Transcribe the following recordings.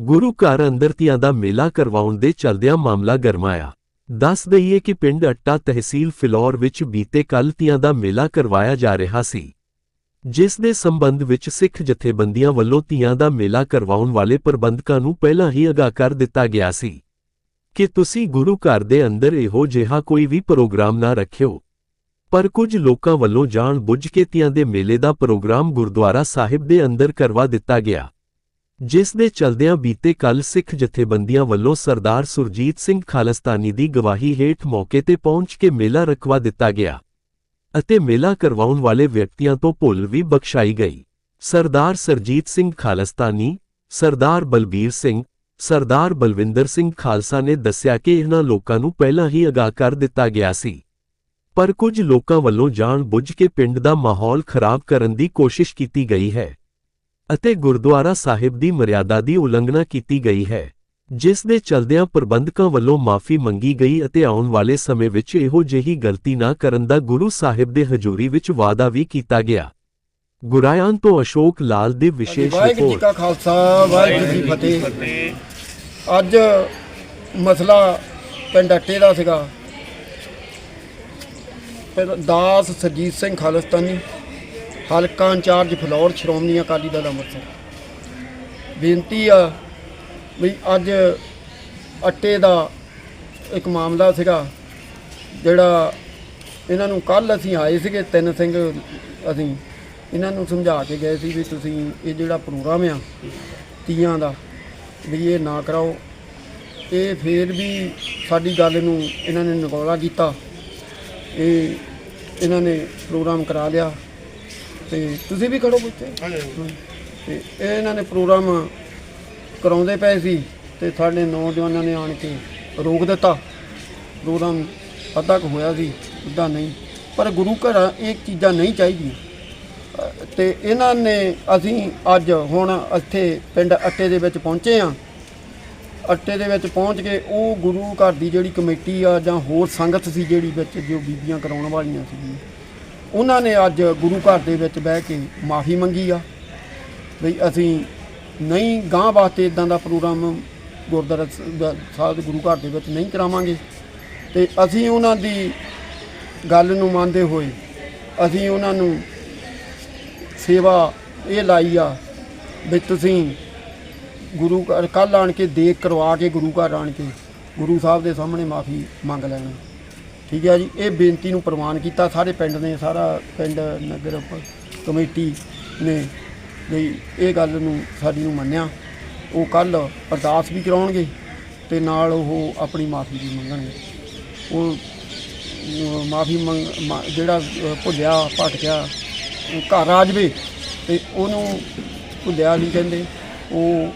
ਗੁਰੂ ਘਰ ਅੰਦਰ ਧੀਆਂ ਦਾ ਮੇਲਾ ਕਰਵਾਉਣ ਦੇ ਚਲਦਿਆਂ ਮਾਮਲਾ ਗਰਮਾਇਆ ਦੱਸ ਦਈਏ ਕਿ ਪਿੰਡ ਅੱਟਾ ਤਹਿਸੀਲ ਫਿਲੌਰ ਵਿੱਚ ਬੀਤੇ ਕੱਲ੍ਹ ਧੀਆਂ ਦਾ ਮੇਲਾ ਕਰਵਾਇਆ ਜਾ ਰਿਹਾ ਸੀ। ਜਿਸ ਦੇ ਸੰਬੰਧ ਵਿੱਚ ਸਿੱਖ ਜਥੇਬੰਦੀਆਂ ਵੱਲੋਂ ਧੀਆਂ ਦਾ ਮੇਲਾ ਕਰਵਾਉਣ ਵਾਲੇ ਪ੍ਰਬੰਧਕਾਂ ਨੂੰ ਪਹਿਲਾਂ ਹੀ ਅਗਾਹ ਕਰ ਦਿੱਤਾ ਗਿਆ ਸੀ। ਕਿ ਤੁਸੀਂ ਗੁਰੂ ਘਰ ਦੇ ਅੰਦਰ ਇਹੋ ਜਿਹਾ ਕੋਈ ਵੀ ਪ੍ਰੋਗਰਾਮ ਨਾ ਰੱਖਿਓ। ਪਰ ਕੁਝ ਲੋਕਾਂ ਵੱਲੋਂ ਜਾਣ ਬੁੱਝ ਕੇ ਧੀਆਂ ਦੇ ਮੇਲੇ ਦਾ ਪ੍ਰੋਗਰਾਮ ਗੁਰਦੁਆਰਾ ਸਾਹਿਬ ਦੇ ਅੰਦਰ ਕਰਵਾ ਦਿੱਤਾ ਗਿਆ। ਜਿਸ ਦੇ ਚਲਦਿਆਂ ਬੀਤੇ ਕੱਲ ਸਿੱਖ ਜਥੇਬੰਦੀਆਂ ਵੱਲੋਂ ਸਰਦਾਰ ਸੁਰਜੀਤ ਸਿੰਘ ਖਾਲਸਤਾਨੀ ਦੀ ਗਵਾਹੀ ਹੇਠ ਮੌਕੇ ਤੇ ਪਹੁੰਚ ਕੇ ਮੇਲਾ ਰਖਵਾ ਦਿੱਤਾ ਗਿਆ ਅਤੇ ਮੇਲਾ ਕਰਵਾਉਣ ਵਾਲੇ ਵਿਅਕਤੀਆਂ ਤੋਂ ਭੁੱਲ ਵੀ ਬਖਸ਼ਾਈ ਗਈ। ਸਰਦਾਰ ਸਰਜੀਤ ਸਿੰਘ ਖਾਲਸਤਾਨੀ, ਸਰਦਾਰ ਬਲਬੀਰ ਸਿੰਘ, ਸਰਦਾਰ ਬਲਵਿੰਦਰ ਸਿੰਘ ਖਾਲਸਾ ਨੇ ਦੱਸਿਆ ਕਿ ਇਹਨਾਂ ਲੋਕਾਂ ਨੂੰ ਪਹਿਲਾਂ ਹੀ ਅਗਾਹ ਕਰ ਦਿੱਤਾ ਗਿਆ ਸੀ। ਪਰ ਕੁਝ ਲੋਕਾਂ ਵੱਲੋਂ ਜਾਣ ਬੁੱਝ ਕੇ ਪਿੰਡ ਦਾ ਮਾਹੌਲ ਖਰਾਬ ਕਰਨ ਦੀ ਕੋਸ਼ਿਸ਼ ਕੀਤੀ ਗਈ ਹੈ। ਅਤੇ ਗੁਰਦੁਆਰਾ ਸਾਹਿਬ ਦੀ ਮਰਿਆਦਾ ਦੀ ਉਲੰਘਣਾ ਕੀਤੀ ਗਈ ਹੈ ਜਿਸ ਦੇ ਚਲਦਿਆਂ ਪ੍ਰਬੰਧਕਾਂ ਵੱਲੋਂ ਮਾਫੀ ਮੰਗੀ ਗਈ ਅਤੇ ਆਉਣ ਵਾਲੇ ਸਮੇਂ ਵਿੱਚ ਇਹੋ ਜਿਹੀ ਗਲਤੀ ਨਾ ਕਰਨ ਦਾ ਗੁਰੂ ਸਾਹਿਬ ਦੇ ਹਜ਼ੂਰੀ ਵਿੱਚ ਵਾਅਦਾ ਵੀ ਕੀਤਾ ਗਿਆ। ਗੁਰਾਇਆਂ ਤੋਂ ਅਸ਼ੋਕ ਲਾਲ ਦੀ ਵਿਸ਼ੇਸ਼ ਵਾਹਿਗੁਰੂ ਜੀ ਰਿਪੋਰਟ। ਕਾ ਖਾਲਸਾ ਵਾਹਿਗੁਰੂ ਜੀ ਕੀ ਫਤਿਹ। ਅੱਜ ਮਸਲਾ ਪਿੰਡ ਅੱਟੇ ਦਾ ਸੀਗਾ। ਦਾਸ ਸਰਜੀਤ ਸਿੰਘ ਖਾਲਸਤਾਨੀ ਹਲਕਾ ਇੰਚਾਰਜ ਫਲੌਰ ਸ਼੍ਰੋਮਣੀ ਅਕਾਲੀ ਦਲ ਅੰਮ੍ਰਿਤਸਰ। ਬੇਨਤੀ ਆ ਵੀ ਅੱਜ ਅੱਟੇ ਦਾ ਇੱਕ ਮਾਮਲਾ ਸੀਗਾ, ਜਿਹੜਾ ਇਹਨਾਂ ਨੂੰ ਕੱਲ ਅਸੀਂ ਆਏ ਸੀਗੇ, ਤਿੰਨ ਸਿੰਘ ਅਸੀਂ, ਇਹਨਾਂ ਨੂੰ ਸਮਝਾ ਕੇ ਗਏ ਸੀ ਵੀ ਤੁਸੀਂ ਇਹ ਜਿਹੜਾ ਪ੍ਰੋਗਰਾਮ ਆ, ਤੀਆਂ ਦਾ, ਵੀ ਇਹ ਨਾ ਕਰਾਓ। ਇਹ ਫੇਰ ਵੀ ਸਾਡੀ ਗੱਲ ਨੂੰ ਇਹਨਾਂ ਨੇ ਨਗੌਲਾ ਕੀਤਾ। ਇਹ ਇਹਨਾਂ ਨੇ ਪ੍ਰੋਗਰਾਮ ਕਰਾ ਲਿਆ। ਤੇ ਤੁਸੀਂ ਵੀ ਖੜੋ ਪੁੱਛੇ। ਤੇ ਇਹ ਇਹਨਾਂ ਨੇ ਪ੍ਰੋਗਰਾਮ ਕਰਾਉਂਦੇ ਪਏ ਸੀ ਤੇ ਸਾਡੇ ਨੌਜਵਾਨਾਂ ਨੇ ਆਣ ਕੇ ਰੋਕ ਦਿੱਤਾ। ਪ੍ਰੋਗਰਾਮ ਅੱਧਾ ਕੁ ਹੋਇਆ ਸੀ ਅੱਧਾ ਨਹੀਂ। ਪਰ ਗੁਰੂ ਘਰ ਇਹ ਚੀਜ਼ਾਂ ਨਹੀਂ ਚਾਹੀਦੀਆਂ। ਅ, ਤੇ ਇਹਨਾਂ ਨੇ ਅਸੀਂ ਅੱਜ ਹੁਣ ਇੱਥੇ ਪਿੰਡ ਅੱਟੇ ਦੇ ਵਿੱਚ ਪਹੁੰਚੇ ਆ ਅੱਟੇ ਦੇ ਵਿੱਚ ਪਹੁੰਚ ਕੇ ਉਹ ਗੁਰੂ ਘਰ ਦੀ ਜਿਹੜੀ ਕਮੇਟੀ ਆ ਜਾਂ ਹੋਰ ਸੰਗਤ ਸੀ ਜਿਹੜੀ ਵਿੱਚ ਜੋ ਬੀਬੀਆਂ ਕਰਾਉਣ ਵਾਲੀਆਂ ਸੀ। ਉਹਨਾਂ ਨੇ ਅੱਜ ਗੁਰੂ ਘਰ ਦੇ ਵਿੱਚ ਬਹਿ ਕੇ ਮਾਫੀ ਮੰਗੀ ਆ ਵੀ ਅਸੀਂ ਨਹੀਂ ਗਾਂ ਵਾਸਤੇ ਇਦਾਂ ਦਾ ਪ੍ਰੋਗਰਾਮ ਗੁਰਦੁਆਰਾ ਸਾਹਿਬ ਗੁਰੂ ਘਰ ਦੇ ਵਿੱਚ ਨਹੀਂ ਕਰਾਵਾਂਗੇ। ਤੇ ਅਸੀਂ ਉਹਨਾਂ ਦੀ ਗੱਲ ਨੂੰ ਮੰਨਦੇ ਹੋਏ ਅਸੀਂ ਉਹਨਾਂ ਨੂੰ ਸੇਵਾ ਇਹ ਲਾਈ ਆ ਵੀ ਤੁਸੀਂ ਗੁਰੂ ਘਰ, ਕੱਲ੍ਹ ਆਣ ਕੇ ਦੇਖ ਕਰਵਾ ਕੇ ਗੁਰੂ ਘਰ ਆਣ ਕੇ ਗੁਰੂ ਸਾਹਿਬ ਦੇ ਸਾਹਮਣੇ ਮਾਫੀ ਮੰਗ ਲੈਣਾ। ਠੀਕ ਹੈ ਜੀ, ਇਹ ਬੇਨਤੀ ਨੂੰ ਪ੍ਰਵਾਨ ਕੀਤਾ। ਸਾਰੇ ਪਿੰਡ ਨੇ, ਸਾਰਾ ਪਿੰਡ, ਨਗਰ, ਕਮੇਟੀ ਨੇ ਵੀ ਇਹ ਗੱਲ ਨੂੰ ਸਾਡੀ ਨੂੰ ਮੰਨਿਆ। ਉਹ ਕੱਲ ਅਰਦਾਸ ਵੀ ਕਰਾਉਣਗੇ ਤੇ ਨਾਲ ਉਹ ਆਪਣੀ ਮਾਫੀ ਵੀ ਮੰਗਣਗੇ। ਉਹ ਮਾਫੀ ਮੰਗ, ਮਾ- ਜਿਹੜਾ ਭੁੱਲਿਆ, ਭਟਕਿਆ ਘਰ ਆ ਜਾਵੇ ਤੇ ਉਹਨੂੰ ਭੁੱਲਿਆ ਨਹੀਂ ਕਹਿੰਦੇ। ਉਹ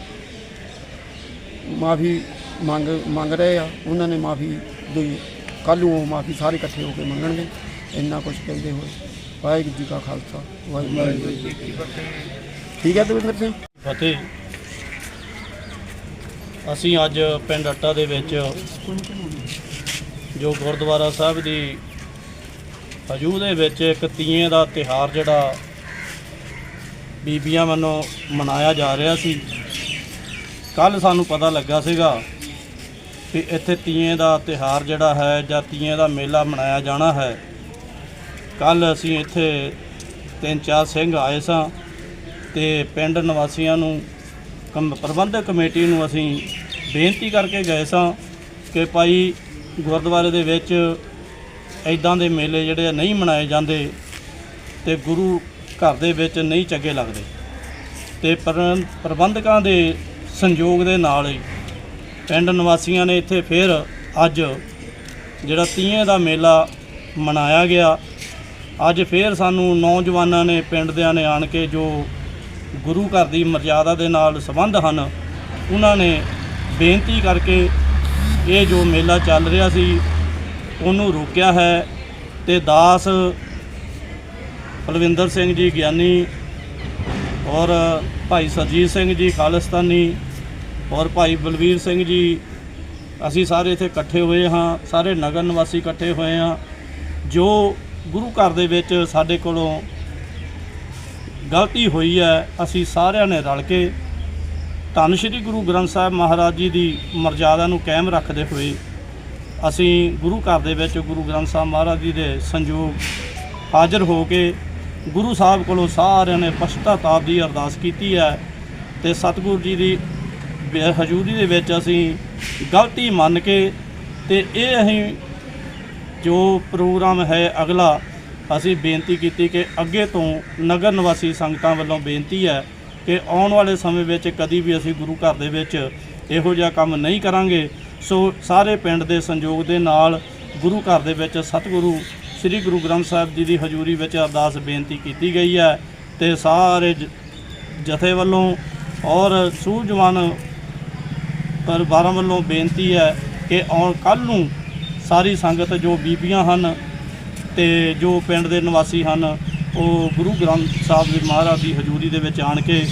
ਮਾਫੀ ਮੰਗ ਮੰਗ ਰਹੇ ਆ। ਉਹਨਾਂ ਨੇ ਮਾਫੀ ਦੇ ਕੱਲ੍ਹ ਨੂੰ ਮਾਫੀ ਸਾਰੇ ਇਕੱਠੇ ਹੋ ਕੇ ਮੰਗਣਗੇ, ਇੰਨਾ ਕੁਝ ਕਹਿੰਦੇ ਹੋਏ। ਵਾਹਿਗੁਰੂ ਜੀ ਕਾ ਖਾਲਸਾ, ਵਾਹਿਗੁਰੂ ਜੀ ਕੀ ਫਤਿਹ। ਠੀਕ ਹੈ ਦਵਿੰਦਰ ਸਿੰਘ? ਫਤਿਹ। ਅਸੀਂ ਅੱਜ ਪਿੰਡ ਅੱਟਾ ਦੇ ਵਿੱਚ ਜੋ ਗੁਰਦੁਆਰਾ ਸਾਹਿਬ ਦੀ ਹਜੂ ਦੇ ਵਿੱਚ ਇੱਕ ਤੀਏ ਦਾ ਤਿਹਾਰ ਜਿਹੜਾ ਬੀਬੀਆਂ ਵੱਲੋਂ ਮਨਾਇਆ ਜਾ ਰਿਹਾ ਸੀ। ਕੱਲ ਸਾਨੂੰ ਪਤਾ ਲੱਗਾ ਸੀਗਾ ਕਿ ਇੱਥੇ ਤੀਏ ਦਾ ਤਿਹਾਰ ਜਿਹੜਾ ਹੈ ਜਾਂ ਤੀਆਂ ਦਾ ਮੇਲਾ ਮਨਾਇਆ ਜਾਣਾ ਹੈ। ਕੱਲ ਅਸੀਂ ਇੱਥੇ ਤਿੰਨ ਚਾਰ ਸਿੰਘ ਆਏ ਸਾਂ ਤੇ ਪਿੰਡ ਨਿਵਾਸੀਆਂ ਨੂੰ ਕਮ, ਪ੍ਰਬੰਧਕ ਕਮੇਟੀ ਨੂੰ ਅਸੀਂ ਬੇਨਤੀ ਕਰਕੇ ਗਏ ਸਾਂ ਕਿ ਭਾਈ ਗੁਰਦੁਆਰੇ ਦੇ ਵਿੱਚ ਐਦਾਂ ਦੇ ਮੇਲੇ ਜਿਹੜੇ ਨਹੀਂ ਮਨਾਏ ਜਾਂਦੇ ਤੇ ਗੁਰੂ ਘਰ ਦੇ ਵਿੱਚ ਨਹੀਂ ਚੰਗੇ ਲੱਗਦੇ। ਤੇ ਪ੍ਰਬੰ- ਪ੍ਰਬੰਧਕਾਂ ਦੇ ਸੰਯੋਗ ਦੇ ਨਾਲ ਹੀ ਪਿੰਡ ਨਿਵਾਸੀਆਂ ਨੇ ਇੱਥੇ ਫਿਰ ਅੱਜ ਜਿਹੜਾ ਤੀਏ ਦਾ ਮੇਲਾ ਮਨਾਇਆ ਗਿਆ। ਅੱਜ ਫਿਰ ਸਾਨੂੰ ਨੌਜਵਾਨਾਂ ਨੇ ਪਿੰਡ ਦਿਆਂ ਨੇ ਆਣ ਕੇ ਜੋ ਗੁਰੂ ਘਰ ਦੀ ਮਰਜ਼ਾਦਾ ਦੇ ਨਾਲ ਸੰਬੰਧ ਹਨ, ਉਹਨਾਂ ਨੇ ਬੇਨਤੀ ਕਰਕੇ ਇਹ ਜੋ ਮੇਲਾ ਚੱਲ ਰਿਹਾ ਸੀ, ਉਹਨੂੰ ਰੋਕਿਆ ਹੈ ਤੇ ਦਾਸ ਬਲਵਿੰਦਰ ਸਿੰਘ ਜੀ ਗਿਆਨੀ ਔਰ ਭਾਈ ਸਰਜੀਤ ਸਿੰਘ ਜੀ ਖਾਲਿਸਤਾਨੀ ਔਰ ਭਾਈ ਬਲਵੀਰ ਸਿੰਘ ਜੀ, ਅਸੀਂ ਸਾਰੇ ਇੱਥੇ ਇਕੱਠੇ ਹੋਏ ਹਾਂ, ਸਾਰੇ ਨਗਰ ਨਿਵਾਸੀ ਇਕੱਠੇ ਹੋਏ ਹਾਂ, ਜੋ ਗੁਰੂ ਘਰ ਦੇ ਵਿੱਚ ਸਾਡੇ ਕੋਲੋਂ ਗਲਤੀ ਹੋਈ ਹੈ, ਅਸੀਂ ਸਾਰਿਆਂ ਨੇ ਰਲ ਕੇ ਧੰਨ ਸ਼੍ਰੀ ਗੁਰੂ ਗ੍ਰੰਥ ਸਾਹਿਬ ਮਹਾਰਾਜ ਜੀ ਦੀ ਮਰਜ਼ਾਦਾ ਨੂੰ ਕਾਇਮ ਰੱਖਦੇ ਹੋਏ ਅਸੀਂ ਗੁਰੂ ਘਰ ਦੇ ਵਿੱਚ ਗੁਰੂ ਗ੍ਰੰਥ ਸਾਹਿਬ ਮਹਾਰਾਜ ਜੀ ਦੇ ਸੰਯੋਗ ਹਾਜ਼ਰ ਹੋ ਕੇ ਗੁਰੂ ਸਾਹਿਬ ਕੋਲੋਂ ਸਾਰਿਆਂ ਨੇ ਪਛਤਾਤਾਪ ਦੀ ਅਰਦਾਸ ਕੀਤੀ ਹੈ ਤੇ ਸਤਿਗੁਰੂ ਜੀ ਦੀ ਹਜ਼ੂਰੀ ਦੇ ਵਿੱਚ ਅਸੀਂ ਗਲਤੀ ਮੰਨ ਕੇ ਤੇ ਇਹ ਅਸੀਂ ਜੋ ਪ੍ਰੋਗਰਾਮ ਹੈ ਅਗਲਾ, ਅਸੀਂ ਬੇਨਤੀ ਕੀਤੀ ਕਿ ਅੱਗੇ ਤੋਂ ਨਗਰ ਨਿਵਾਸੀ ਸੰਗਤਾਂ ਵੱਲੋਂ ਬੇਨਤੀ ਹੈ ਕਿ ਆਉਣ ਵਾਲੇ ਸਮੇਂ ਵਿੱਚ ਕਦੀ ਵੀ ਅਸੀਂ ਗੁਰੂ ਘਰ ਦੇ ਵਿੱਚ ਇਹੋ ਜਿਹਾ ਕੰਮ ਨਹੀਂ ਕਰਾਂਗੇ। ਸੋ ਸਾਰੇ ਪਿੰਡ ਦੇ ਸੰਯੋਗ ਦੇ ਨਾਲ ਗੁਰੂ ਘਰ ਦੇ ਵਿੱਚ ਸਤਿਗੁਰੂ ਸ੍ਰੀ ਗੁਰੂ ਗ੍ਰੰਥ ਸਾਹਿਬ ਜੀ ਦੀ ਹਜ਼ੂਰੀ ਵਿੱਚ ਅਰਦਾਸ ਬੇਨਤੀ ਕੀਤੀ ਗਈ ਹੈ ਤੇ ਸਾਰੇ ਜ- ਜਥੇ ਵੱਲੋਂ ਔਰ ਸੂਝਵਾਨ ਪਰਿਵਾਰਾਂ ਵੱਲੋਂ ਬੇਨਤੀ ਹੈ ਕਿ ਆਉਣ ਕੱਲ ਨੂੰ ਸਾਰੀ ਸੰਗਤ ਜੋ ਬੀਬੀਆਂ ਹਨ ਤੇ ਜੋ ਪਿੰਡ ਦੇ ਨਿਵਾਸੀ ਹਨ, ਉਹ ਗੁਰੂ ਗ੍ਰੰਥ ਸਾਹਿਬ ਦੇ ਮਹਾਰਾਜ ਦੀ ਹਜ਼ੂਰੀ ਦੇ ਵਿੱਚ ਆਣ ਕੇ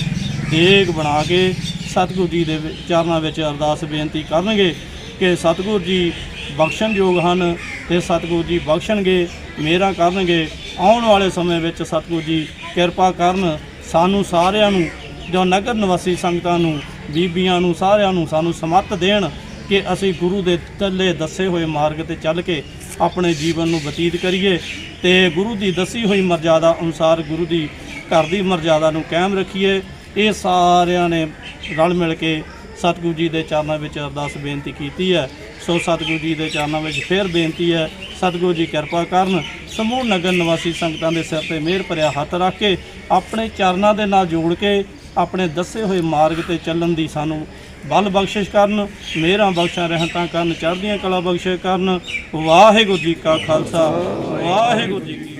ਦੇਗ ਬਣਾ ਕੇ ਸਤਿਗੁਰੂ ਜੀ ਦੇ ਵਿ- ਚਰਨਾਂ ਵਿੱਚ ਅਰਦਾਸ ਬੇਨਤੀ ਕਰਨਗੇ ਕਿ ਸਤਿਗੁਰੂ ਜੀ ਬਖਸ਼ਣਯੋਗ ਹਨ ਤੇ ਸਤਿਗੁਰੂ ਜੀ ਬਖਸ਼ਣਗੇ ਮੇਰਾ ਕਰਨਗੇ। ਆਉਣ ਵਾਲੇ ਸਮੇਂ ਵਿੱਚ ਸਤਿਗੁਰੂ ਜੀ ਕਿਰਪਾ ਕਰਨ ਸਾਨੂੰ ਸਾਰਿਆਂ ਨੂੰ, ਜੋ ਨਗਰ ਨਿਵਾਸੀ ਸੰਗਤਾਂ ਨੂੰ ਬੀਬੀਆਂ ਨੂੰ, ਸਾਰਿਆਂ ਨੂੰ ਸਾਨੂੰ ਸਮੱਤ ਦੇਣ ਕਿ ਅਸੀਂ ਗੁਰੂ ਦੇ ਚੱਲੇ ਦੱਸੇ ਹੋਏ ਮਾਰਗ ਤੇ ਚੱਲ ਕੇ ਆਪਣੇ ਜੀਵਨ ਨੂੰ ਬਤੀਤ ਕਰੀਏ। ਤੇ ਗੁਰੂ ਦੀ ਦੱਸੀ ਹੋਈ ਮਰਜ਼ਾਦਾ ਅਨੁਸਾਰ ਗੁਰੂ ਦੀ ਘਰ ਦੀ ਮਰਜ਼ਾਦਾ ਨੂੰ ਕਾਇਮ ਰੱਖੀਏ। ਇਹ ਸਾਰਿਆਂ ਨੇ ਰਲ ਮਿਲ ਕੇ ਸਤਿਗੁਰੂ ਜੀ ਦੇ ਚਰਨਾਂ ਵਿੱਚ ਅਰਦਾਸ ਬੇਨਤੀ ਕੀਤੀ ਹੈ। ਸੋ ਸਤਿਗੁਰੂ ਜੀ ਦੇ ਚਰਨਾਂ ਵਿੱਚ ਫੇਰ ਬੇਨਤੀ ਹੈ, ਸਤਿਗੁਰੂ ਜੀ ਕਿਰਪਾ ਕਰਨ ਸਮੂਹ ਨਗਰ ਨਿਵਾਸੀ ਸੰਗਤਾਂ ਦੇ ਸਿਰ ਤੇ ਮਿਹਰ ਭਰਿਆ ਹੱਥ ਰੱਖ ਕੇ ਆਪਣੇ ਚਰਨਾਂ ਦੇ ਨਾਲ ਜੋੜ ਕੇ ਆਪਣੇ ਦੱਸੇ ਹੋਏ ਮਾਰਗ ਤੇ ਚੱਲਣ ਦੀ ਸਾਨੂੰ ਬਲ ਬਖਸ਼ਿਸ਼ ਕਰਨ ਮੇਰਾ ਬਖਸ਼ਾਂ ਰਹਿਮਤਾਂ ਕਰਨ, ਚੜ੍ਹਦੀਆਂ ਕਲਾ ਬਖਸ਼ਿਸ਼ ਕਰਨ। ਵਾਹਿਗੁਰੂ ਜੀ ਕਾ ਖਾਲਸਾ, ਵਾਹਿਗੁਰੂ ਜੀ ਕੀ